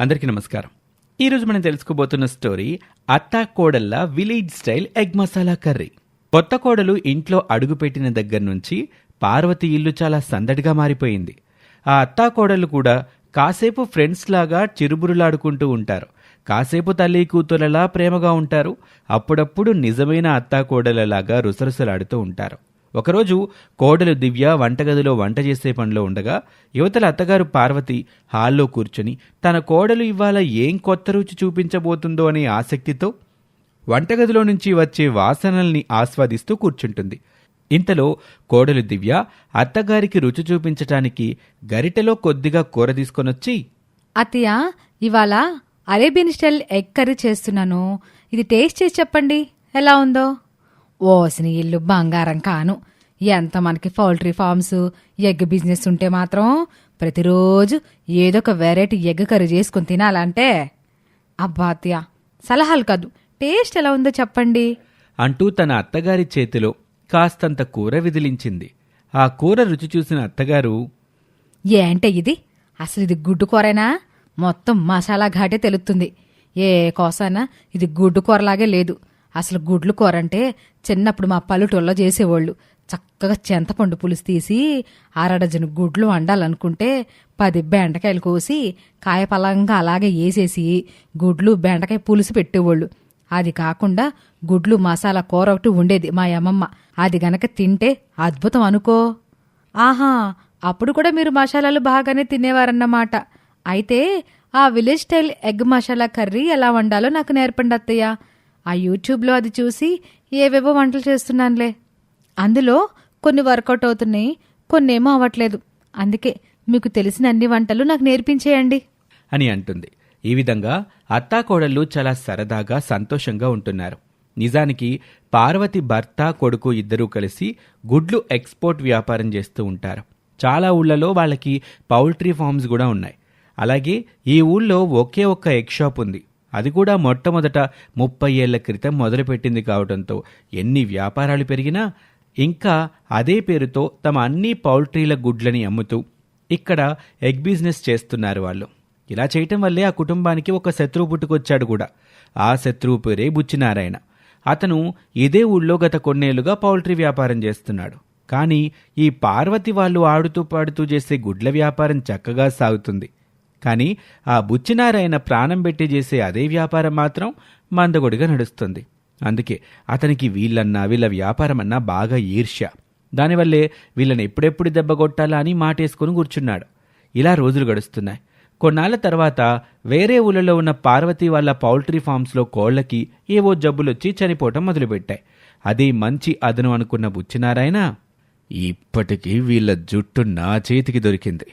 అందరికీ నమస్కారం. ఈరోజు మనం తెలుసుకోబోతున్న స్టోరీ అత్తా కోడళ్ళ village style egg masala curry. కొత్త కోడలు ఇంట్లో అడుగుపెట్టిన దగ్గర నుంచి పార్వతి ఇల్లు చాలా సందడిగా మారిపోయింది. ఆ అత్తా కోడళ్ళు కూడా కాసేపు ఫ్రెండ్స్ లాగా చిరుబురులాడుకుంటూ ఉంటారు. కాసేపు తల్లి కూతురలా ప్రేమగా ఉంటారు. అప్పుడప్పుడు నిజమైన అత్తా కోడలలాగా రుసరుసలాడుతూ ఉంటారు. ఒకరోజు కోడలు దివ్య వంటగదిలో వంట చేసే పనిలో ఉండగా యువతల అత్తగారు పార్వతి హాల్లో కూర్చొని తన కోడలు ఇవాళ ఏం కొత్త రుచి చూపించబోతుందో అనే ఆసక్తితో వంటగదిలో నుంచి వచ్చే వాసనల్ని ఆస్వాదిస్తూ కూర్చుంటుంది. ఇంతలో కోడలు దివ్య అత్తగారికి రుచి చూపించటానికి గరిటెలో కొద్దిగా కూర తీసుకొనొచ్చి అతయా ఇవాళ అరేబియన్ స్టైల్ ఎగ్ కర్రీ చేస్తున్నాను. ఇది టేస్ట్ చేసి చెప్పండి. ఎలా ఉందో? ఓసిన ఇల్లు బంగారం కాను. ఎంత మనకి పౌల్ట్రీ ఫార్మ్స్ ఎగ్ బిజినెస్ ఉంటే మాత్రం ప్రతిరోజు ఏదో ఒక వెరైటీ ఎగ్ కర్రీ చేసుకుని తినాలంటే అబ్బా అత్తయ్య సలహాలు కాదు. టేస్ట్ ఎలా ఉందో చెప్పండి. అంటూ తన అత్తగారి చేతిలో కాస్తంత కూర విదిలించింది. ఆ కూర రుచి చూసిన అత్తగారు ఏంటే ఇది? అసలు ఇది గుడ్డు కూరేనా? మొత్తం మసాలా ఘాటే తెలుస్తుంది. ఏ కోసైనా? ఇది గుడ్డు కూరలాగే లేదు. అసలు గుడ్లు కూర అంటే చిన్నప్పుడు మా పల్లెటూళ్ళలో చేసేవాళ్ళు. చక్కగా చింతపండు పులుసు తీసి అరడజను గుడ్లు వండాలనుకుంటే పది బెండకాయలు కోసి కాయపలంగా అలాగే వేసేసి గుడ్లు బెండకాయ పులుసు పెట్టేవాళ్ళు. అది కాకుండా గుడ్లు మసాలా కూర ఒకటి ఉండేది మా అమ్మమ్మ అది గనక తింటే అద్భుతం అనుకో. ఆహా అప్పుడు కూడా మీరు మసాలాలు బాగానే తినేవారన్నమాట. అయితే ఆ village style egg masala curry ఎలా వండాలో నాకు నేర్పండి అత్తయ్య. ఆ యూట్యూబ్లో అది చూసి ఏవేవో వంటలు చేస్తున్నానులే. అందులో కొన్ని వర్కౌట్ అవుతున్నాయి కొన్నేమో అవ్వట్లేదు. అందుకే మీకు తెలిసిన అన్ని వంటలు నాకు నేర్పించేయండి. అని అంటుంది. ఈ విధంగా అత్తాకోడళ్ళు చాలా సరదాగా సంతోషంగా ఉంటున్నారు. నిజానికి పార్వతి భర్త కొడుకు ఇద్దరూ కలిసి గుడ్లు ఎక్స్పోర్ట్ వ్యాపారం చేస్తూ ఉంటారు. చాలా ఊళ్ళలో వాళ్ళకి పౌల్ట్రీ ఫార్మ్స్ కూడా ఉన్నాయి. అలాగే ఈ ఊళ్ళో ఒకే ఒక్క ఎగ్ షాప్ ఉంది. అది కూడా మొట్టమొదట ముప్పై ఏళ్ళ క్రితం మొదలుపెట్టింది కావడంతో ఎన్ని వ్యాపారాలు పెరిగినా ఇంకా అదే పేరుతో తమ అన్ని పౌల్ట్రీల గుడ్లని అమ్ముతూ ఇక్కడ ఎగ్ బిజినెస్ చేస్తున్నారు వాళ్ళు. ఇలా చేయటం వల్లే ఆ కుటుంబానికి ఒక శత్రువు పుట్టుకొచ్చాడు కూడా. ఆ శత్రువు పేరే బుచ్చినారాయణ. అతను ఇదే ఊళ్ళో గత కొన్నేళ్ళుగా పౌల్ట్రీ వ్యాపారం చేస్తున్నాడు. కానీ ఈ పార్వతి వాళ్ళు ఆడుతూ పాడుతూ చేసే గుడ్ల వ్యాపారం చక్కగా సాగుతుంది. కానీ ఆ బుచ్చినారాయణ ప్రాణం పెట్టి చేసే అదే వ్యాపారం మాత్రం మందగొడిగా నడుస్తుంది. అందుకే అతనికి వీళ్ళన్నా వీళ్ళ వ్యాపారమన్నా బాగా ఈర్ష్య. దానివల్లే వీళ్ళని ఎప్పుడెప్పుడు దెబ్బగొట్టాలా అని మాటేసుకుని కూర్చున్నాడు. ఇలా రోజులు గడుస్తున్నాయి. కొన్నాళ్ళ తర్వాత వేరే ఊళ్ళలో ఉన్న పార్వతి వాళ్ళ పౌల్ట్రీ ఫామ్స్లో కోళ్ళకి ఏవో జబ్బులొచ్చి చనిపోవటం మొదలుపెట్టాయి. అదే మంచి అదను అనుకున్న బుచ్చినారాయణ ఇప్పటికీ వీళ్ళ జుట్టు నా చేతికి దొరికింది.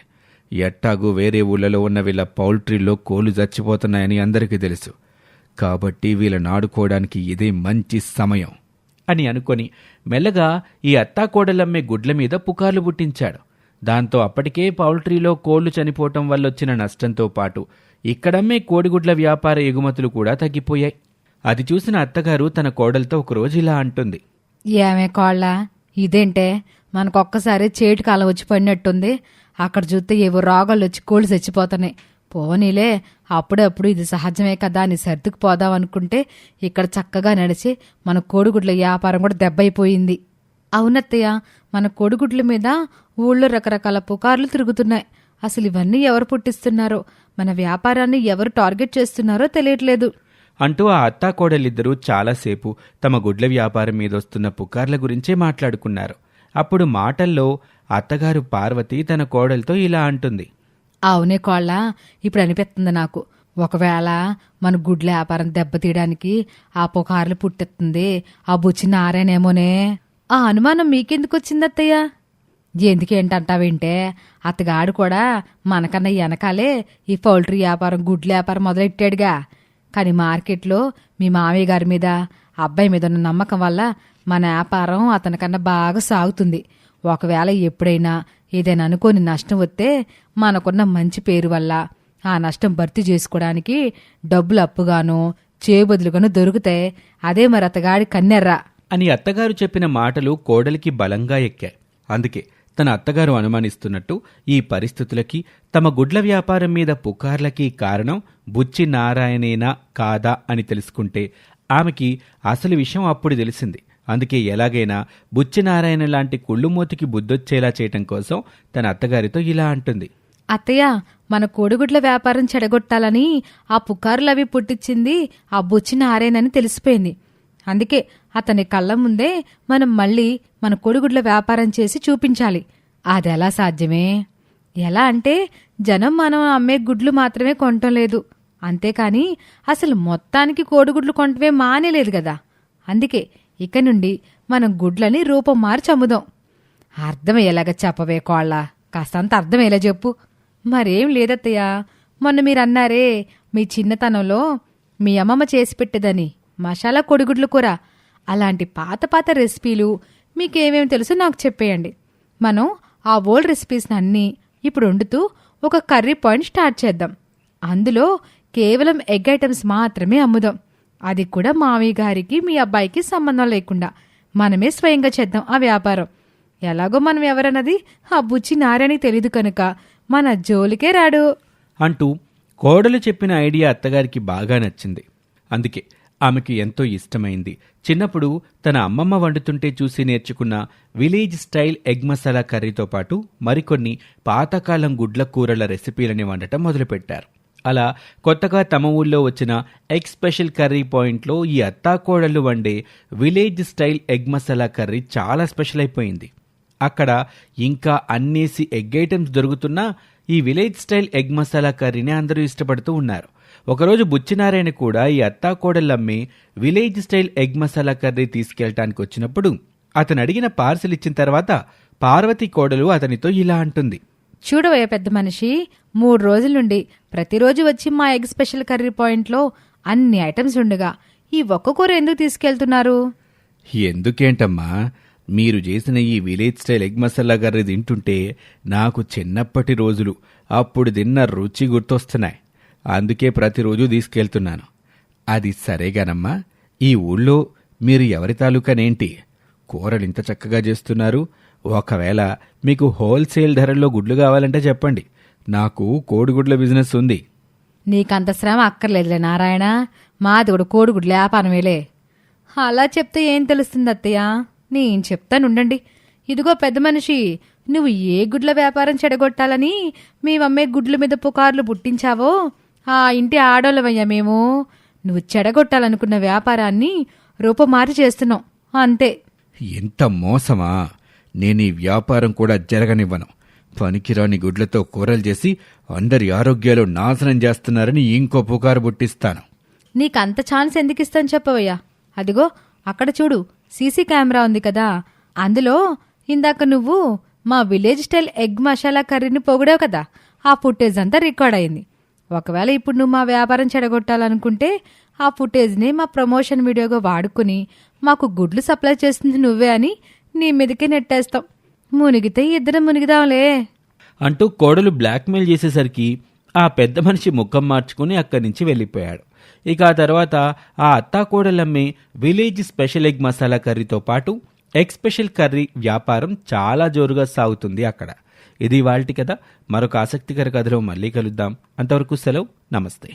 ఎట్టాగు వేరే ఊళ్ళలో ఉన్న వీళ్ళ పౌల్ట్రీలో కోళ్ళు చచ్చిపోతున్నాయని అందరికీ తెలుసు. కాబట్టి వీళ్ళని ఆడుకోవడానికి ఇదే మంచి సమయం. అని అనుకొని మెల్లగా ఈ అత్తాకోడలమ్మే గుడ్ల మీద పుకార్లు పుట్టించాడు. దాంతో అప్పటికే పౌల్ట్రీలో కోళ్ళు చనిపోవటం వల్ల వచ్చిన నష్టంతో పాటు ఇక్కడమ్మే కోడిగుడ్ల వ్యాపార ఎగుమతులు కూడా తగ్గిపోయాయి. అది చూసిన అత్తగారు తన కోడలతో ఒకరోజు ఇలా అంటుంది. ఏమే కోళ్ళ? ఇదేంటే? మనకొక్కసారి చేటు కాల వచ్చి పడినట్టుంది. అక్కడ చూస్తే ఏవో రోగాలు వచ్చి కోళ్ళు చచ్చిపోతున్నాయి. పోనీలే అప్పుడప్పుడు ఇది సహజమే కదా అని సర్దుకుపోదాం అనుకుంటే ఇక్కడ చక్కగా నడిచి మన కోడిగుడ్ల వ్యాపారం కూడా దెబ్బైపోయింది. అవునత్తయ్య మన కోడిగుడ్ల మీద ఊళ్ళో రకరకాల పుకార్లు తిరుగుతున్నాయి. అసలు ఇవన్నీ ఎవరు పుట్టిస్తున్నారో మన వ్యాపారాన్ని ఎవరు టార్గెట్ చేస్తున్నారో తెలియట్లేదు. అంటూ ఆ అత్తాకోడలిద్దరూ చాలాసేపు తమ గుడ్ల వ్యాపారం మీద వస్తున్న పుకార్ల గురించే మాట్లాడుకున్నారు. అప్పుడు మాటల్లో అత్తగారు పార్వతి తన కోడలతో ఇలా అంటుంది. అవునే కోళ్ళ ఇప్పుడు అనిపిస్తుంది నాకు. ఒకవేళ మన గుడ్ల వ్యాపారం దెబ్బతీయడానికి ఆ పుకార్లు పుట్టిస్తుంది ఆ బుచ్చి నారాయణేమోనే ఆ అనుమానం మీకెందుకు వచ్చింది అత్తయ్య ఎందుకేంటంటావేంటే అత్తగాడు కూడా మనకన్నా వెనకాలే ఈ పౌల్ట్రీ వ్యాపారం గుడ్ల వ్యాపారం మొదలెట్టాడుగా. కానీ మార్కెట్లో మీ మామయ్య గారి మీద అబ్బాయి మీద ఉన్న నమ్మకం వల్ల మన వ్యాపారం అతనికన్నా బాగా సాగుతుంది. ఒకవేళ ఎప్పుడైనా ఏదైనా అనుకోని నష్టం వస్తే మనకున్న మంచి పేరు వల్ల ఆ నష్టం భర్తీ చేసుకోవడానికి డబ్బులు అప్పుగాను చేబదులుగాను దొరుకుతాయి. అదే మరి అతగాడి కన్నెర్రా. అని అత్తగారు చెప్పిన మాటలు కోడలికి బలంగా ఎక్కాయి. అందుకే తన అత్తగారు అనుమానిస్తున్నట్టు ఈ పరిస్థితులకి తమ గుడ్ల వ్యాపారం మీద పుకార్లకి కారణం బుచ్చి నారాయణేనా కాదా అని తెలుసుకుంటే ఆమెకి అసలు విషయం అప్పుడు తెలిసింది. అందుకే ఎలాగైనా బుచ్చినారాయణ లాంటి కుళ్ళుమూతికి బుద్ధొచ్చేలా చేయటం కోసం తన అత్తగారితో ఇలా అంటుంది. అత్తయ్య మన కోడిగుడ్ల వ్యాపారం చెడగొట్టాలని ఆ పుకారులవి పుట్టించింది ఆ బుచ్చి నారాయణని తెలిసిపోయింది. అందుకే అతని కళ్ళ ముందే మనం మళ్ళీ మన కోడిగుడ్ల వ్యాపారం చేసి చూపించాలి. అది ఎలా సాధ్యమే? ఎలా అంటే జనం మనం అమ్మే గుడ్లు మాత్రమే కొనటం లేదు. అంతేకాని అసలు మొత్తానికి కోడిగుడ్లు కొనటమే మానేలేదు కదా. అందుకే ఇక నుండి మనం గుడ్లని రూపం మార్చి అమ్ముదాం. అర్థమయ్యేలాగా చెప్పవే కోళ్ళ. కాస్తంత అర్థమయ్యేలా చెప్పు. మరేం లేదత్తయ్య. మొన్న మీరన్నారే మీ చిన్నతనంలో మీ అమ్మమ్మ చేసి పెట్టేదని మసాలా కొడిగుడ్లు కూర. అలాంటి పాత పాత రెసిపీలు మీకేమేమి తెలుసో నాకు చెప్పేయండి. మనం ఆ ఓల్డ్ రెసిపీస్ని అన్నీ ఇప్పుడు వండుతూ ఒక కర్రీ పాయింట్ స్టార్ట్ చేద్దాం. అందులో కేవలం ఎగ్ ఐటమ్స్ మాత్రమే అమ్ముదాం. అది కూడా మామయ్య గారికి మీ అబ్బాయికి సంబంధం లేకుండా. మనమే స్వయంగా చేద్దాం ఆ వ్యాపారం. ఎలాగో మనం ఎవరన్నది? ఆ బుచ్చి నారని తెలియదు కనుక. మన జోలికే రాడు. అంటూ కోడలు చెప్పిన ఐడియా అత్తగారికి బాగా నచ్చింది. అందుకే ఆమెకు ఎంతో ఇష్టమైంది. చిన్నప్పుడు తన అమ్మమ్మ వండుతుంటే చూసి నేర్చుకున్న విలేజ్ స్టైల్ ఎగ్ మసాలా కర్రీతో పాటు మరికొన్ని పాతకాలం గుడ్ల కూరల రెసిపీలని వండటం మొదలుపెట్టారు. అలా కొత్తగా తమ ఊళ్ళో వచ్చిన ఎగ్ స్పెషల్ కర్రీ పాయింట్లో ఈ అత్తాకోడళ్ళు వండే village style egg masala curry చాలా స్పెషల్ అయిపోయింది. అక్కడ ఇంకా అన్నేసి ఎగ్ ఐటమ్స్ దొరుకుతున్నా ఈ విలేజ్ స్టైల్ ఎగ్ మసాలా కర్రీని అందరూ ఇష్టపడుతూ ఉన్నారు. ఒకరోజు బుచ్చినారాయణ కూడా ఈ అత్తాకోడళ్ళమ్మి village style egg masala curry తీసుకెళ్ళటానికి వచ్చినప్పుడు అతను అడిగిన పార్సిల్ ఇచ్చిన తర్వాత పార్వతి కోడలు అతనితో ఇలా అంటుంది. చూడవయ్య పెద్ద మనిషి మూడు రోజుల నుండి ప్రతిరోజు వచ్చి మా ఎగ్ స్పెషల్ కర్రీ పాయింట్లో అన్ని ఐటమ్స్ ఉండగా ఈ ఒక్క కూర ఎందుకు తీసుకెళ్తున్నారు? ఎందుకేంటమ్మా? మీరు చేసిన ఈ village style egg masala curry తింటుంటే నాకు చిన్నప్పటి రోజులు అప్పుడు తిన్న రుచి గుర్తొస్తున్నాయి. అందుకే ప్రతిరోజు తీసుకెళ్తున్నాను. అది సరేగానమ్మా ఈ ఊళ్ళో మీరు ఎవరి తాలూకానేంటి? కూరలు ఇంత చక్కగా చేస్తున్నారు ఒకవేళ మీకు హోల్సేల్ ధరల్లో గుడ్లు కావాలంటే చెప్పండి. నాకు కోడిగుడ్ల బిజినెస్ ఉంది. నీకంత శ్రమ అక్కర్లేదులే నారాయణ. మాది కూడా కోడిగుడ్ల వ్యాపారమేలే అలా చెప్తే ఏం తెలుస్తుంది అత్తయ్య? నేను చెప్తానుండండి ఇదిగో పెద్ద మనిషి నువ్వు ఏ గుడ్ల వ్యాపారం చెడగొట్టాలని మేమమ్మే గుడ్ల మీద పుకార్లు పుట్టించావో? ఆ ఇంటి ఆడోళ్ళమయ్యా మేము. నువ్వు చెడగొట్టాలనుకున్న వ్యాపారాన్ని రూపమారి చేస్తున్నావు. అంతే. ఎంత మోసమా? నేను ఈ వ్యాపారం కూడా జరగనివ్వను. పనికిరాని గుడ్లతో కూరలు చేసి అందరి ఆరోగ్యాలు నాశనం చేస్తున్నారని ఇంకో పుకారు పుట్టిస్తాను. నీకంత ఛాన్స్ ఎందుకు ఇస్తాను చెప్పవయ్యా? అదిగో అక్కడ చూడు సీసీ కెమెరా ఉంది కదా. అందులో ఇందాక నువ్వు మా విలేజ్ స్టైల్ ఎగ్ మసాలా కర్రీని పొగిడావు కదా. ఆ ఫుటేజ్ అంతా రికార్డ్ అయింది. ఒకవేళ ఇప్పుడు నువ్వు మా వ్యాపారం చెడగొట్టాలనుకుంటే ఆ ఫుటేజ్ని మా ప్రమోషన్ వీడియోగా వాడుకుని మాకు గుడ్లు సప్లై చేస్తుంది నువ్వే అని నీ మీదకే నెట్టేస్తాం. మునిగితే ఇద్దరం మునిగిదాంలే. అంటూ కోడలు బ్లాక్మెయిల్ చేసేసరికి ఆ పెద్ద మనిషి ముఖం మార్చుకుని అక్కడి నుంచి వెళ్ళిపోయాడు. ఇక ఆ తర్వాత ఆ అత్తా కోడలమ్మే విలేజ్ స్పెషల్ ఎగ్ మసాలా కర్రీతో పాటు ఎగ్ స్పెషల్ కర్రీ వ్యాపారం చాలా జోరుగా సాగుతుంది అక్కడ. ఇది వాళ్ళటి కదా మరొక ఆసక్తికర కథలో మళ్ళీ కలుద్దాం. అంతవరకు సెలవు. నమస్తే.